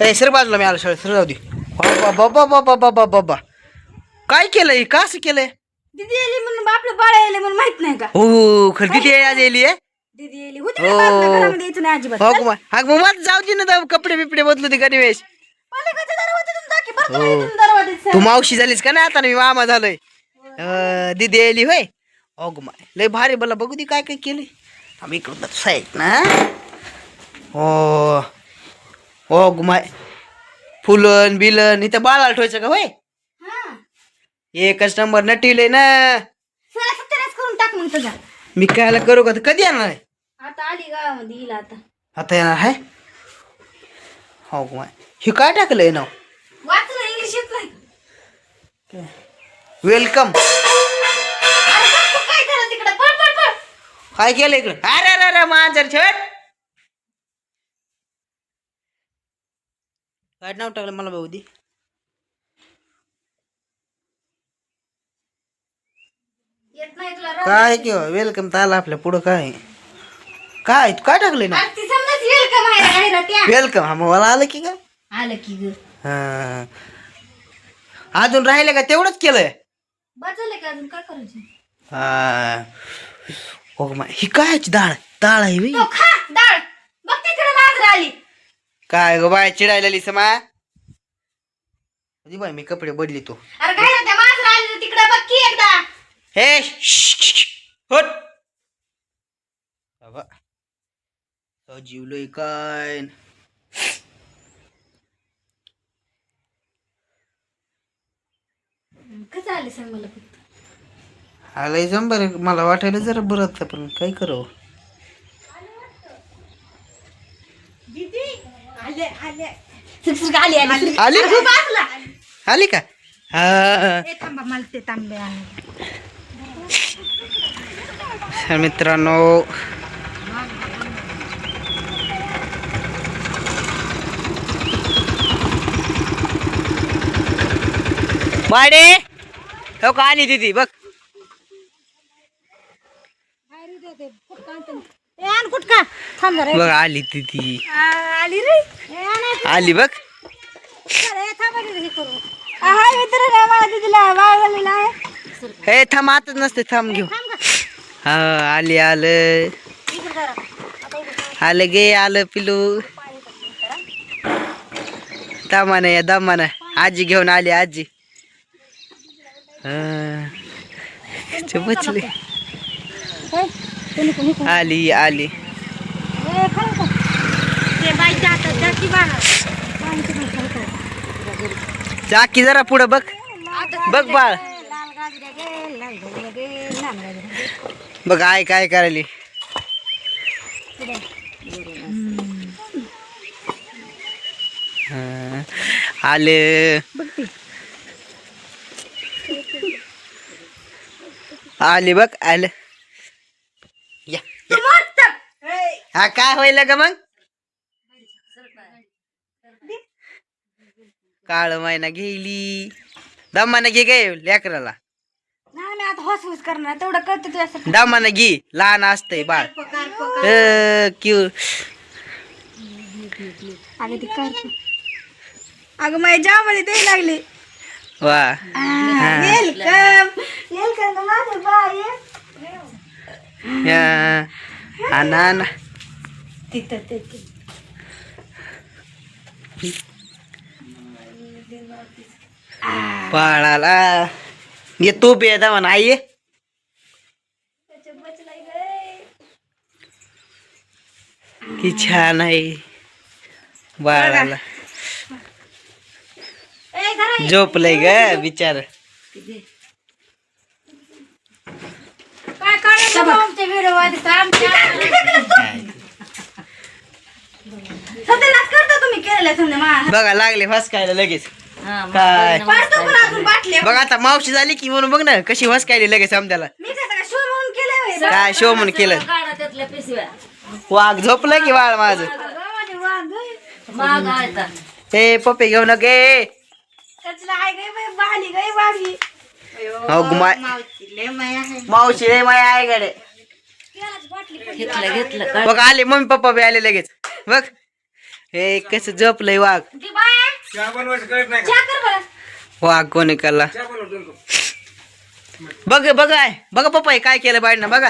ए sir बाजूला मी आलो शाळेत सर जाऊ दे. बाबा बाबा बाबा बाबा काय केलंय? का असं केलंय? दीदी येली म्हणून आपलं बाळ येले म्हणून माहीत नाही का? हो खरं किती आज येली आहे दीदी येली होती ना बाजूला घरामध्ये यायचं नाही अजिबात. हो हा मग मला जाऊ दे ना जाऊ कपडे बिपडे बदलू दे गणवेश पलीकडच्या दरवाजातून जा की, बरं तुला इथून दरवाजात तू मावशी झालीस का नाही आता? मी मामा झालोय. अं, दीदी येली होय? हो कुमार. लय भारी बोला बघू दे काय काय केले आम्ही इकडं साईड ना? हो. हो गुमाय. फुलन बिलन इथं बाळाला ठेवायचं का होय? हा. एकच नंबर नटिले ना. सगळा सत्यानाश करून टाक मग तुझा. मी कायला करू का? कधी येणार आहे? आता आली गावामध्ये येईल आता. आता येणार आहे? हो गुमाय. हे काय टाकलंय नाव? वाचलं इंग्लिश येत नाही वेलकम अरे बघ तू काय झालं तिकडे. पळ पळ पळ. काय केलं इकडं? अरे अरे अरे मांजर छट. काय नाव टाकलं मला बघू दे येत नाही तुला राव. काय किंवा वेलकम तर आला आपल्या पुढं काय काय तू काय टाकलंय ना अरे ती समजाच वेलकम त्या हा मग मला आलं की काय आलं की ग हा. अजून राहिलं का तेवढंच केलंय का अजून काय करायचं हा हो मा ही काय याची डाळ डाळ आहे बी. तो खा डाळ बघ तिकडे मांजर आली काय ग बाय चिडायला समा बाय मी कपडे बदली तो. अरे काय रे त्या मांजर आली तिकडे बघ की एकदा. हे होट. बाबा सजीवलंय काय कसं आले सांग मला फक्त. आलंय जंबर मला वाटायला जरा बरं पण काय करावं दीदी आले का? हा. ए, थांबा मला ते तांबे आहे तर मित्रांनो बाडे हो का आली दिदी? बघ. आण कुठका थांब जरा. बघ आली दिदी आ, आली रे. आली बघ हे. हे थांब आताच नसते थांब घेऊ. हा आली आलं. आलं गे आलं पिलू दमानं या दमानं आजी घेऊन आली आजी हा. बचले? आली आली. चाकी जरा पुढं बघ बघ बाळ. बघ आय काय करायली. आले. आली बघ आलं या तू मस्त. हा काय होईल ग मग? काळ महिना घेईली दमानं घे गे लेकराला. नाही मी आता हॉस हॉस करणार तेवढं करते तुझ्यासाठी. दमानं घे लहान असतंय बाळ. अ, क्यू. अगं ती कर. अगं माझ्या जामध्ये ते लागली. वा. वेलकम वेलकम माझे बाय या. आणा आणा. तिथं ते बाळाला घे तू बे दमान आई कि छान आहे. बाळाला. झोपलंय ग बिचार काय काढलं आमच्या व्हिडिओ सत्यानाश करता तुम्ही केलेलं समजा मा बघा लागले फसकायला लगेच. काय? पाडतो पण अजून बाटल्या. बघ आता मावशी झाली की म्हणून बघ ना कशी फसकायली लगेच आमच्याला. मी काय शो म्हणून केलंय काय शो म्हणून केलं? काढा त्यातल्या पिशव्या. वाघ झोपलं की बाळ माझं? आहे. हे पप्पे घेऊ नका ए. कचला आहे गे बाई बाली हो मावशी रे माय आहे. गडे घेतलं घेतलं बघ आले मम्मी पप्पा बी आले लगेच. बघ हे कसं झोपलंय वाघ. वाघ कोणी तो. बघ बघाय बघा पप्पा हे काय केलं बाईनं. बघा.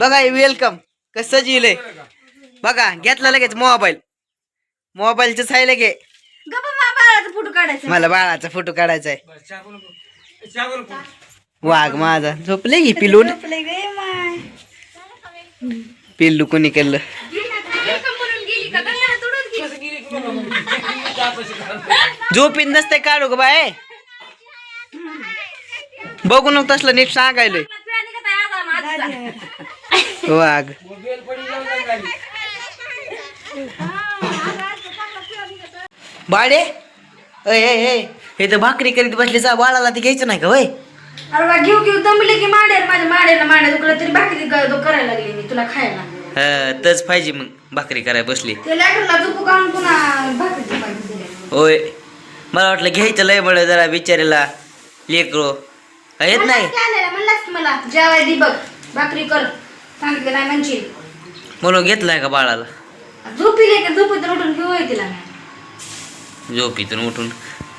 बघा वेलकम कसं सजिवलंय बघा घेतला लगेच मोबाईल. मोबाईलचं फोटो काढायचा. मला बाळाचा फोटो काढायचा आहे वाघ माझा. झोपले की पिलून? झोपले गे माय? पिल्लू कोणी केलं? म्हणून झोपीत नसते काढू ग बाय बघू नको तसलं नीट सांगायलोय. वाघ. बेल बाडे अय हे तर भाकरी करीत बसली सा बाळाला ती घ्यायचं नाही का वय? अरे घेऊ घेऊ दमले की मांडेर माझ्या माड्याला माड्या दुखलं तरी भाकरी करायला लागली मी तुला खायला. तच पाहिजे मग. भाकरी करायला बसली. होय. मला वाटलं घ्यायचं लय बळ जरा बिचारीला. लेकरो. येत नाही. म्हणून घेतलाय का बाळाला? झोपीतून उठून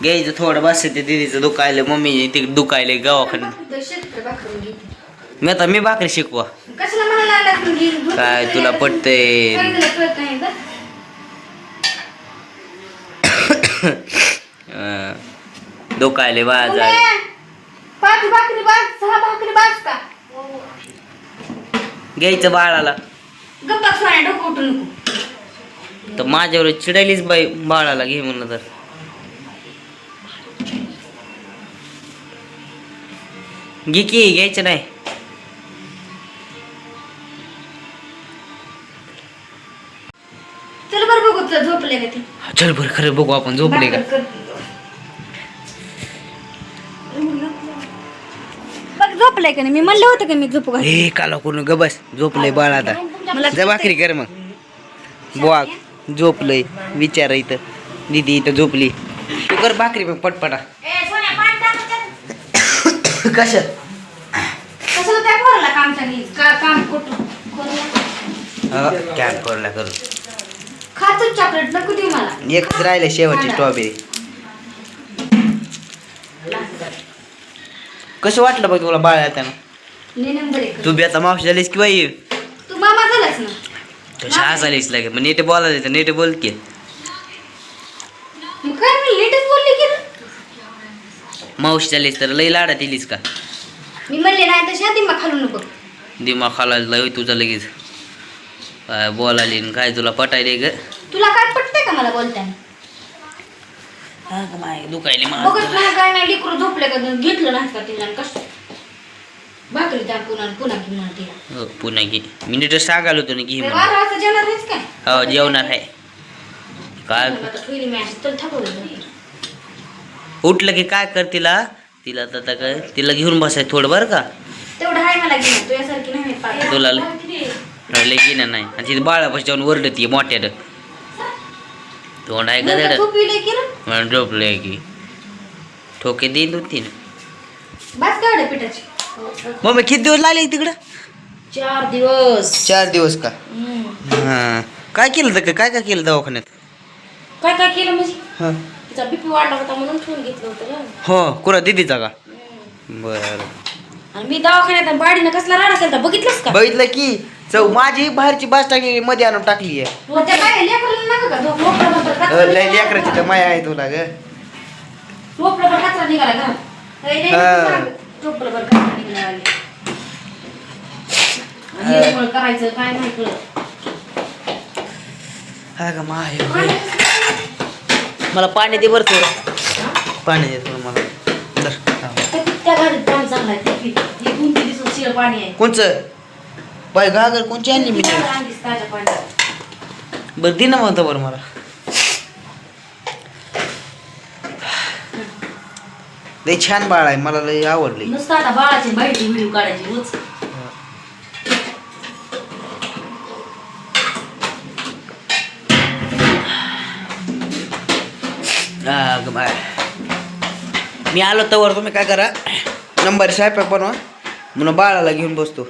घ्यायचं थोडं बस ते दिदीचं दुखायलं मम्मी ते दुखायले गावाकडं मी आता मी भाकरी शिकवा. कशाला म्हणायला काय तुला पटतंय? सांगितलं कळत नाही उमे, पाच भाकरी बाज सहा भाकरी बाज का? घ्यायचं बाळाला. गप्पा सोन्या डोकं उठू नको. तर माझ्यावर चिडायलीच बाई बाळाला घे म्हणलं तर. घे की घ्यायचं नाही. झोपले का ते? चल बरं खरं बघू आपण झोपले का. बघ झोपले का नाही? मी म्हणलं होतं का मी झोपू घाल? हे काला करून ग बस झोपलंय बाळ आता. मला जा भाकरी कर मग. बुवा झोपलंय विचार इथं. दीदी इथं झोपली. तू कर भाकरी मग पटपटा. कशात? कशाला त्या काम सांगितलं का काम कुठं? करूया. कॅन करला करू खातोच चॉकलेट नको देऊ मला. एकच राहिले शेवटची स्ट्रॉबेरी कसं वाटलं बघ तुला बाळ त्यानं ने नंबर एक तू बी आता मावशी झालीस की बाई? तू मामा झालास ना? तू लागे मग नीट बोलायला तर नीट बोल की. मग काय मी लेटच बोलली की ना? मावशी झालीस तर लई लाडा दिलीस का? मी म्हणले नाही तशी आधी मग खालू नको. दिमाग खालायला लय तुझा लगेच. काय बोलायली न काय तुला पटायले ग? तुला काय पटतंय का मला बोलताना? दुखायले बघत नाही काय नाही लिकरू झोपले का घेतलं नाही का तिला? कसं भाकरी त्या पुन्हा पुन्हा पुन्हा तिला. हो पुन्हा घे. मी नीट होतो ना घे ते म्हणून. बारा वाजता जेवणार आहेस काय? हो जेवणार आहे. काय? आता ठेवली मी अशी तर थकवलं उठलं की काय कर तिला? तिला तर आता काय? तिला घेऊन बसाय थोडं बरं का? तेवढं आहे मला तुझ्यासारखी नाही मी. तुला लय घेणं नाही. आणि तिथे बाळापाशी जाऊन ओरडती मोठ्यानं. तोंड आहे का धड झोपलंय की ठोके देईन दोन तीन. मग किती दिवस लागले तिकडं? चार दिवस. चार दिवस का? हां. काय केलं तर काय काय केलं दवाखान्यात? काय काय केलं म्हणजे? हां. तिचा बीपी वाढला होता म्हणून ठेवून घेतलं होतं ना. हो कुणा दिदीचा का? बरं. आणि मी दवाखान्यात बाडीनं कसला राडा केला बघितलंस का? बघितलं की. चौ माझी बाहेरची बास टाकली मध्ये आणून टाकली आहे काय लेकराला नका का कचरा लय निघाला. लेकराची तर माया आहे तुला ग कचरा निघाला लय हा. सांग. झोपलं पण कचरा निघाला आले. आणि हे सगळं करायचं काय नाही कळत हा का माय मला पाणी दे बरं थोडं पाणी दे थोडं मला धर. हा. त्या- त्या गाडीत पाणी चांगलं आहे ते पी. दोन तीन दिवसात शिळ पाणी आहे कोणचं बाय घागर कोणची आणली मी? बरं दे ना म्हणतो बरं मला. लय छान बाळ आहे मला लय आवडले नुसतं आता बाळाची बाईटी व्हिडिओ काढायची रोज. मी आलो तर तुम्ही काय करा? नंबर स्वयंपाक बनवा. म्हणून बाळाला घेऊन बसतो.